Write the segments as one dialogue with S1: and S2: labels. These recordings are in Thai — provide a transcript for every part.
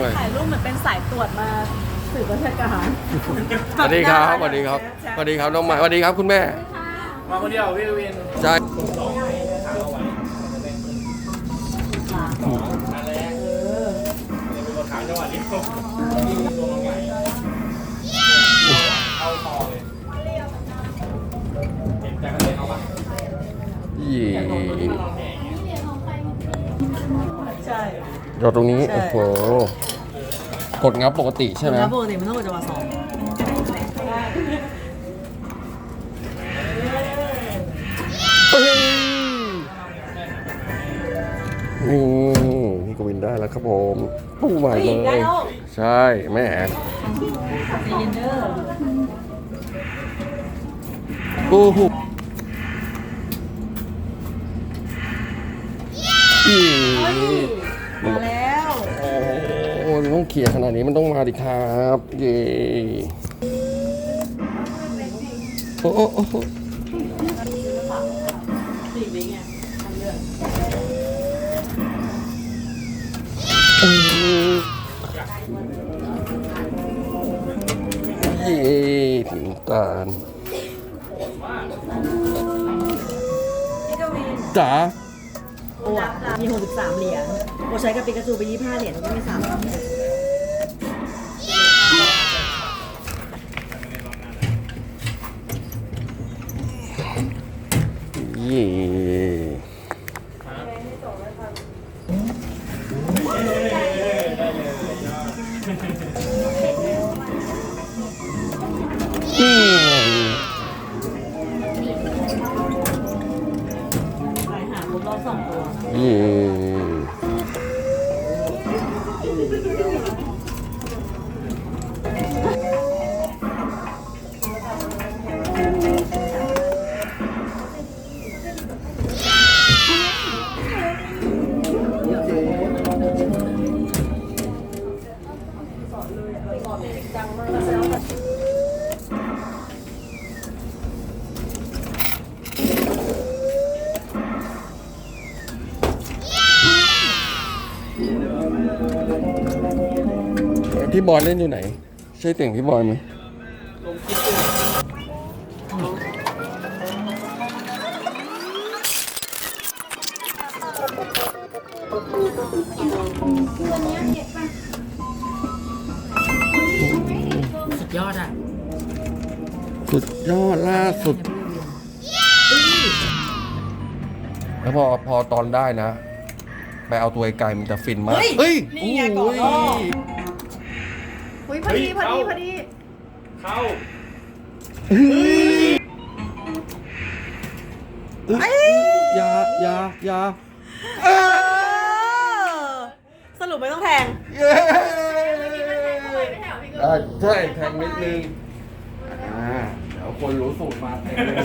S1: เลย
S2: ถ่ายรูปเหมือนเป็นสายตรวจมาสืบราชการ
S1: สวัสดีครับ สวัสดีครับ สวัสดีครับน้องใหม่ สวัสดีครับคุณแม่
S3: มาคนเดียวพี่วิน
S1: ใช่
S3: อันแรกเป็นคนขาวจังหวัดนี้ตัวน้องใหญ่เข้าคอเลยเห็นจากอะไรเขาปะ
S1: ยี่ เราตรงนี้
S2: ใช่
S1: โอ้โห กดงับปกติใช่ไหม
S2: แล้วปกติมันต้องกดจังหวะสอง
S1: เฮ้ยนี่พี่กวินได้แล้วครับผมปูใหม่เลย ใช่แม่
S2: ซีลินเดอร์
S1: โอ้โหอี
S2: มาแล้ว
S1: โอ้โหต้องเขี่ยร์ขนาดนี้มันต้องมาดิครับ เย่โอ้โหโอ้โห
S2: สี่วิไงทำเรื่อง
S1: อืมเย่ถึงตาล
S2: พี่กวิน
S1: จ๋า
S2: โอ้มี63 เหรียญโอใช้กับปิกาจูไป 25 เหรียญแล้วก็มี3า
S1: พี่บอยเล่นอยู่ไหน ใช่เสียงพี่บอยไหม
S2: สุดยอดอะ
S1: สุดยอดล่าสุด แล้วพอพอตอนได้นะ ไปเอาตัวไกลๆมันจะฟินมาก เฮ้ย
S2: นี่ไงก่อนรอบ
S3: อุ้ย
S2: พอดีพอดีพอดี
S3: เข้า
S1: อยาอยาอยา
S2: เออสรุปไม่ต้องแทง
S1: เย้อ่าใช่แทงนิดนึงอ่าเดี๋ยวคนรู้สูตรมาแทงเลย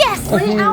S2: yes เฮ้ยเอา